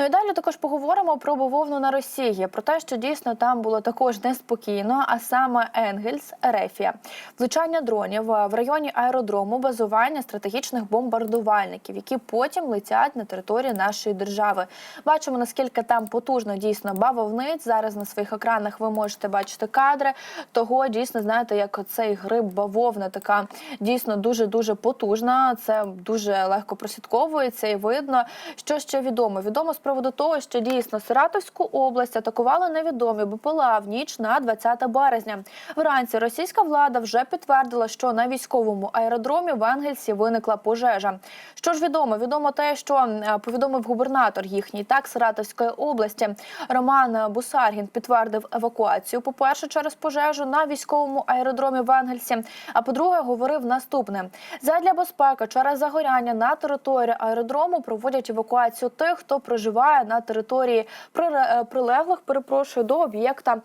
Ну і далі також поговоримо про бавовну на Росії, про те, що дійсно там було також неспокійно, а саме Енгельс, Ерефія, влучання дронів е, в районі аеродрому, базування стратегічних бомбардувальників, які потім летять на території нашої держави. Бачимо наскільки там потужно дійсно бавовниць. Зараз на своїх екранах ви можете бачити кадри того, дійсно знаєте, як цей гриб бавовна така дійсно дуже дуже потужна. Це дуже легко прослідковується і видно, що ще відомо. Відомо з приводу того, що дійсно Саратовську область атакували невідомі БПЛА в ніч на 20 березня. Вранці російська влада вже підтвердила, що на військовому аеродромі в Енгельсі виникла пожежа. Що ж відомо? Відомо те, що е, повідомив губернатор їхній так Саратовської області Роман Бусаргін підтвердив евакуацію. По перше, через пожежу на військовому аеродромі в Енгельсі. А по-друге, говорив наступне: задля безпеки через загоряння на території аеродрому проводять евакуацію тих, хто проживає на території е, прилеглих. Перепрошую до об'єкта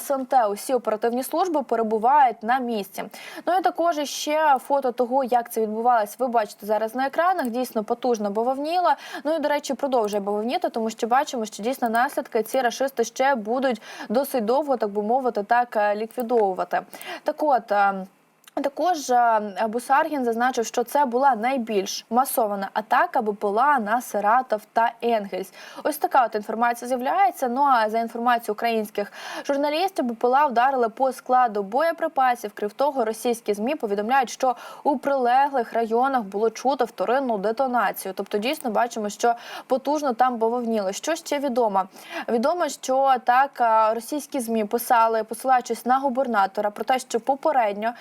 СНТ. Усі оперативні служби перебувають на місці. Ну і також ще фото того, як це відбувалось. Ви бачите зараз на екранах. Дійсно потужно бавовніла. Ну і до речі, продовжує бавовніти, тому що бачимо, що дійсно наслідки ці рашисти ще будуть досить довго, так би мовити, так е, ліквідовувати. Так от. Також е, Бусаргін зазначив, що це була найбільш масована атака БПЛА на Саратов та Енгельс. Ось така от інформація з'являється. Ну а за інформацією українських журналістів, БПЛА вдарили по складу боєприпасів. Крім того, російські змі повідомляють, що у прилеглих районах було чути вторинну детонацію. Тобто, дійсно бачимо, що потужно там бавовніло. Що ще відомо? Відомо, що так е, російські змі писали, посилаючись на губернатора, про те, що попередньо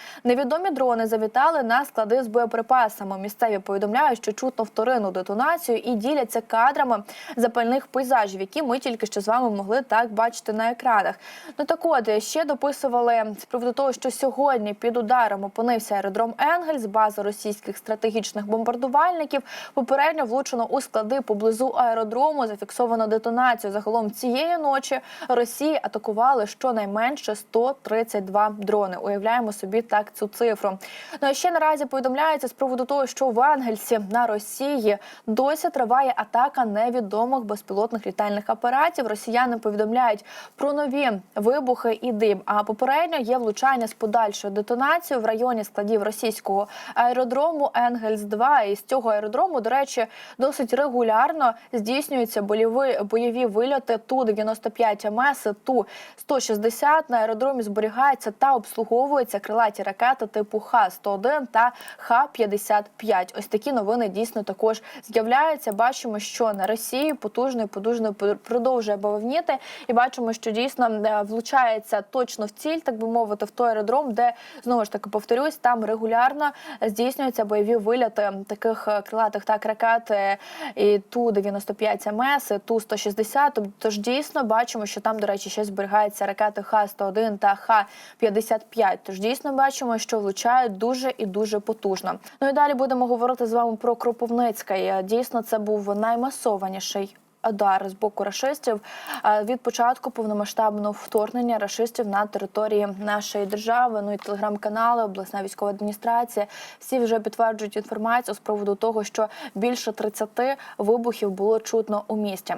невідомі дрони завітали на склади з боєприпасами. Місцеві повідомляють, що чутно вторинну детонацію і діляться кадрами запальних пейзажів, які ми тільки що з вами могли так бачити на екранах. Ну так от ще дописували з приводу того, що сьогодні під ударом опинився аеродром Енгельс, база російських стратегічних бомбардувальників. Попередньо влучено у склади поблизу аеродрому. Зафіксовано детонацію. Загалом цієї ночі Росії атакували щонайменше 132 дрони. Уявляємо собі так цю цифру. Ну а ще наразі повідомляється з приводу того, що в Ангельсі на Росії досі триває атака невідомих безпілотних літальних апаратів. Росіяни повідомляють про нові вибухи і дим. А попередньо є влучання з подальшою детонацією в районі складів російського аеродрому Енгельс 2 І з цього аеродрому, до речі, досить регулярно здійснюються бойові, бойові вильоти ту 95 МС, ту 160 на аеродромі зберігаються та обслуговуються крилаті ракети типу Х-101 та Х-55. Ось такі новини дійсно також з'являються. Бачимо, що на Росії потужно і потужно продовжує бавовніти, і бачимо, що дійсно е, влучається точно в ціль, так би мовити, в той аеродром, де знову ж таки повторюсь, там регулярно здійснюються бойові вильоти таких е, крилатих так ракет е, і ту 95 МС, і ту 160 Тож дійсно бачимо, що там, до речі, ще зберігаються ракети Х-101 та Х-55. Тож дійсно бачимо, що влучають дуже і дуже потужно. Ну і далі будемо говорити з вами про Кропивницький. Дійсно, це був наймасованіший. Удар з боку рашистів Е, від початку повномасштабного вторгнення рашистів на території нашої держави. Ну і телеграм-канали, обласна військова адміністрація. Всі вже підтверджують інформацію з приводу того, що більше 30 вибухів було чутно у місті.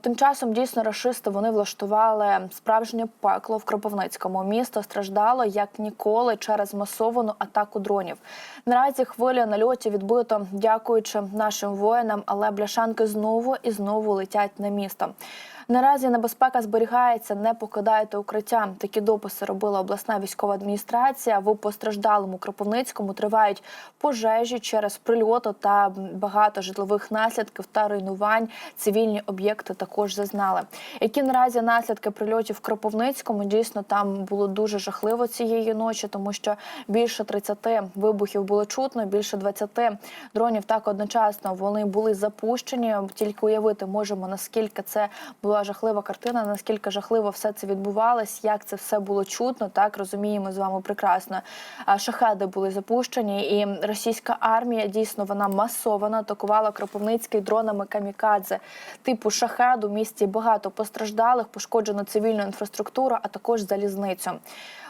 Тим часом дійсно рашисти вони влаштували справжнє пекло в Кропивницькому. Місто страждало як ніколи через масовану атаку дронів. Наразі хвиля нальотів відбито, дякуючи нашим воїнам, але бляшанки знову і знову летять на місто. Наразі небезпека зберігається, не покидайте укриття. Такі дописи робила обласна військова адміністрація. В постраждалому Кропивницькому тривають пожежі через прильоти та багато житлових наслідків та руйнувань. Цивільні об'єкти також зазнали. Які наразі наслідки прильотів в Кропивницькому дійсно там було дуже жахливо цієї ночі, тому що більше 30 вибухів було чутно, більше 20 дронів так одночасно вони були запущені. Тільки уявити можемо наскільки це була жахлива картина, наскільки жахливо все це відбувалось, як це все було чутно. Так розуміємо з вами прекрасно. Шахеди були запущені, і російська армія дійсно вона масовано атакувала Кропивницький дронами камікадзе типу шахед у місті багато постраждалих, пошкоджено цивільну інфраструктуру, а також залізницю.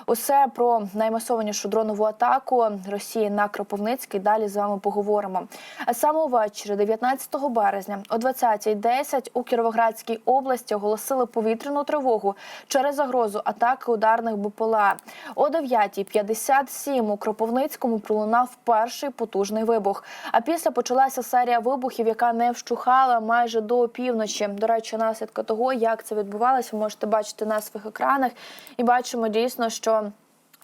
Усе про наймасованішу дронову атаку Росії на Кропивницький. Далі з вами поговоримо. А саме ввечері, 19 березня, о 20.10 у Кіровоградській області оголосили повітряну тривогу через загрозу атаки ударних БПЛА. О 9.57 у Кропивницькому пролунав перший потужний вибух. А після почалася серія вибухів, яка не вщухала майже до півночі. До речі, наслідки того, як це відбувалося, ви можете бачити на своїх екранах, і бачимо дійсно, що що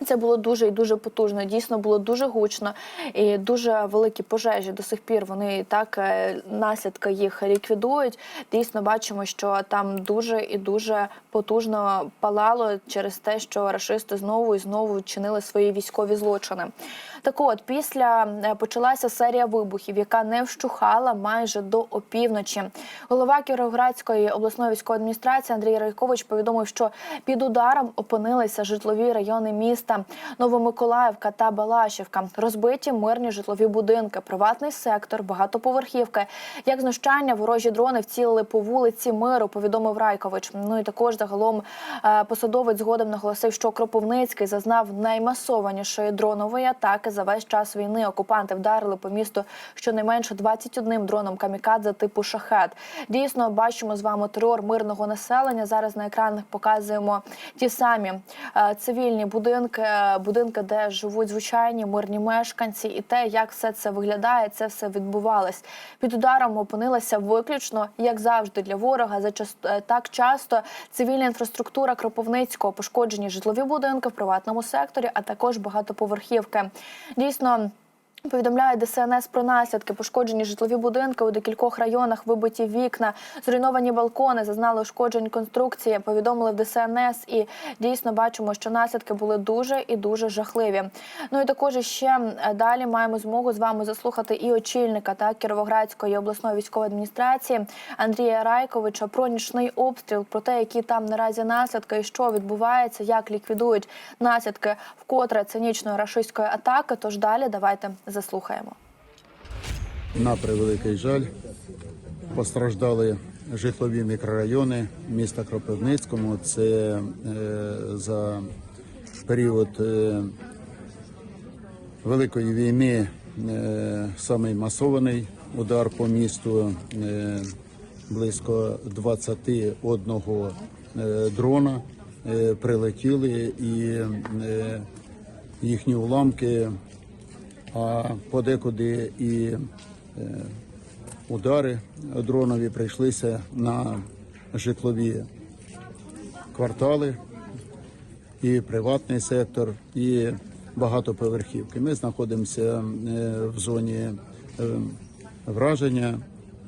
це було дуже і дуже потужно. Дійсно було дуже гучно і дуже великі пожежі. До сих пір вони так е, наслідки їх ліквідують. Дійсно, бачимо, що там дуже і дуже потужно палало через те, що рашисти знову і знову чинили свої військові злочини. Так от, після е, почалася серія вибухів, яка не вщухала майже до опівночі. Голова Кіровоградської обласної військової адміністрації Андрій Райкович повідомив, що під ударом опинилися житлові райони міста Новомиколаївка та Балашівка, розбиті мирні житлові будинки, приватний сектор, багатоповерхівки. Як знущання, ворожі дрони вцілили по вулиці Миру. Повідомив Райкович. Ну і також загалом е, посадовець згодом наголосив, що Кропивницький зазнав наймасованішої дронової атаки за весь час війни. Окупанти вдарили по місту щонайменше 21 дроном камікадзе типу шахет. Дійсно, бачимо з вами терор мирного населення. Зараз на екранах показуємо ті самі е, цивільні будинки, е, будинки, де живуть звичайні мирні мешканці, і те, як все це виглядає, це все відбувалось. Під ударом опинилася виключно, як завжди, для ворога. За е, так часто цивільна інфраструктура Кропивницького, пошкоджені житлові будинки в приватному секторі, а також багатоповерхівки. Дійсно. Повідомляють ДСНС про наслідки, пошкоджені житлові будинки у декількох районах, вибиті вікна, зруйновані балкони, зазнали ушкоджень конструкції. Повідомили в ДСНС, і дійсно бачимо, що наслідки були дуже і дуже жахливі. Ну і також ще далі маємо змогу з вами заслухати і очільника та Кіровоградської обласної військової адміністрації Андрія Райковича про нічний обстріл, про те, які там наразі наслідки і що відбувається, як ліквідують наслідки вкотре цинічної рашистської атаки. Тож далі давайте заслухаємо. На превеликий жаль, постраждали житлові мікрорайони міста Кропивницькому. Це е, за період е, Великої війни е, самий масований удар по місту. Е, близько 21 е, дрона е, прилетіли і е, їхні уламки а подекуди і е, удари дронові прийшлися на житлові квартали, і приватний сектор, і багатоповерхівки. Ми знаходимося е, в зоні е, враження,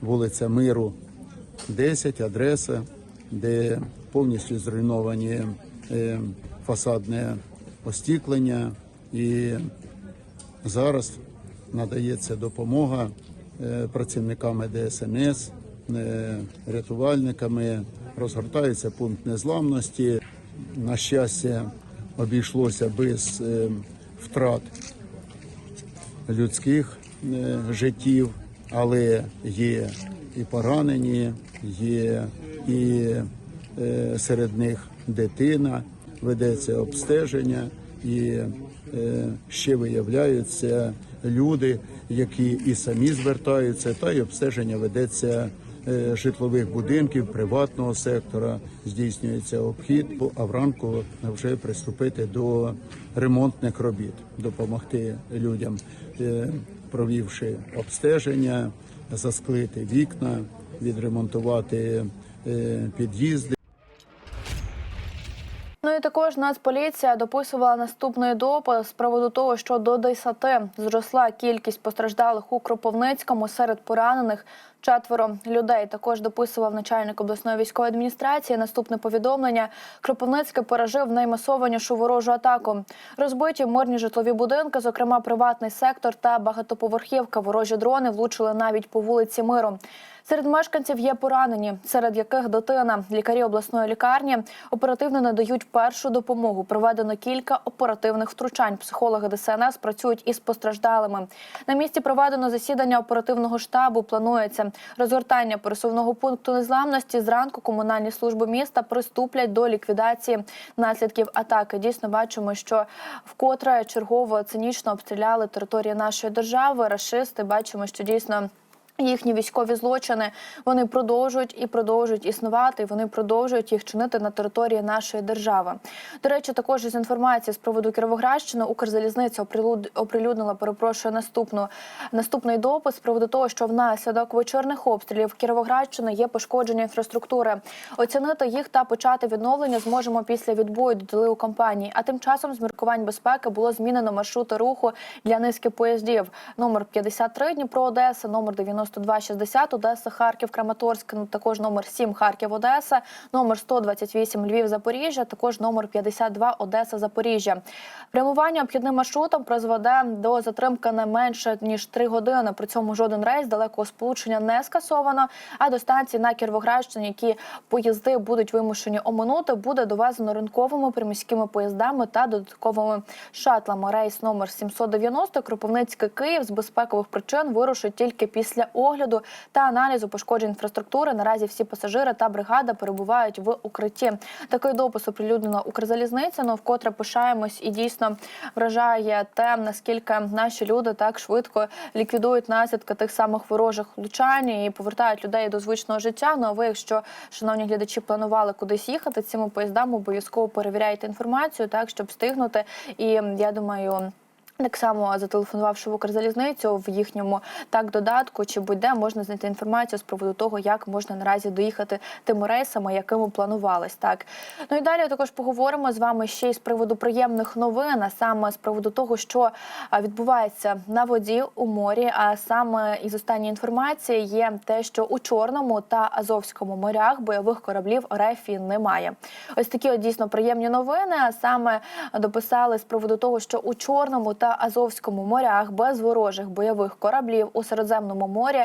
вулиця Миру, 10, адреса, де повністю зруйновані фасадне остіклення і Зараз надається допомога е, працівниками ДСНС, е, рятувальниками, розгортається пункт незламності. На щастя, обійшлося без е, втрат людських життів, але є і поранені, є і серед них дитина, ведеться обстеження і е, ще виявляються люди, які і самі звертаються, та й обстеження ведеться е, житлових будинків, приватного сектора, здійснюється обхід, а вранку вже приступити до ремонтних робіт, допомогти людям, е, провівши обстеження, засклити вікна, відремонтувати під'їзди. Також Нацполіція дописувала наступний допис з приводу того, що до 10 зросла кількість постраждалих у Кропивницькому серед поранених. Четверо людей також дописував начальник обласної військової адміністрації. Наступне повідомлення: Кропивницький пережив наймасованішу ворожу атаку. Розбиті мирні житлові будинки, зокрема приватний сектор та багатоповерхівка. Ворожі дрони влучили навіть по вулиці Миру. Серед мешканців є поранені, серед яких дитина. Лікарі обласної лікарні оперативно надають першу допомогу. Проведено кілька оперативних втручань. Психологи ДСНС працюють із постраждалими. На місці проведено засідання оперативного штабу. Планується розгортання пересувного пункту незламності. Зранку комунальні служби міста приступлять до ліквідації наслідків атаки. Дійсно бачимо, що вкотре чергово цинічно обстріляли території нашої держави. Рашисти бачимо, що дійсно. Їхні військові злочини вони продовжують і продовжують існувати. Вони продовжують їх чинити на території нашої держави. До речі, також із інформації з приводу Кіровоградщини Укрзалізниця оприлюд- оприлюднила, перепрошую, наступну наступний допис з приводу того, що внаслідок вечірних обстрілів Кіровоградщини є пошкодження інфраструктури. Оцінити їх та почати відновлення зможемо після відбою додали у компанії. А тим часом з міркувань безпеки було змінено маршрути руху для низки поїздів. Номер 53 Дніпро Одеса, номер 9260 Одеса, Харків, Краматорськ, ну, також номер 7 Харків, Одеса, номер 128 Львів, Запоріжжя, також номер 52 Одеса, Запоріжжя. Прямування обхідним маршрутом призведе до затримки не менше ніж 3 години. При цьому жоден рейс далекого сполучення не скасовано. А до станції на Кіровоградщині, які поїзди будуть вимушені оминути, буде довезено ринковими приміськими поїздами та додатковими шатлами. Рейс номер 790 Кропивницький Київ з безпекових причин вирушить тільки після огляду та аналізу пошкоджень інфраструктури. Наразі всі пасажири та бригада перебувають в укритті. Такий допис оприлюднена Укрзалізниця. Ну вкотре пишаємось і дійсно вражає те, наскільки наші люди так швидко ліквідують наслідки тих самих ворожих влучань і повертають людей до звичного життя. Ну а ви, якщо шановні глядачі, планували кудись їхати цими поїздами, обов'язково перевіряйте інформацію, так щоб встигнути. І я думаю. Так само зателефонувавши в Укрзалізницю в їхньому так додатку чи будь-де можна знайти інформацію з приводу того, як можна наразі доїхати тими рейсами, якими планувалось. Так ну і далі також поговоримо з вами ще й з приводу приємних новин, а саме з приводу того, що відбувається на воді у морі. А саме із останньої інформації є те, що у Чорному та Азовському морях бойових кораблів РЕФІ немає. Ось такі от дійсно приємні новини. А саме дописали з приводу того, що у Чорному та Азовському морях без ворожих бойових кораблів у Середземному морі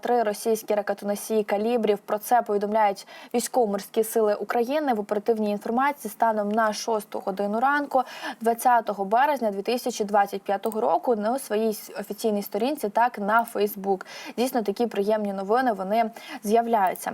три російські ракетоносії калібрів. Про це повідомляють військово-морські сили України в оперативній інформації станом на 6 годину ранку, 20 березня 2025 року на своїй офіційній сторінці, так на Фейсбук. Дійсно, такі приємні новини вони з'являються.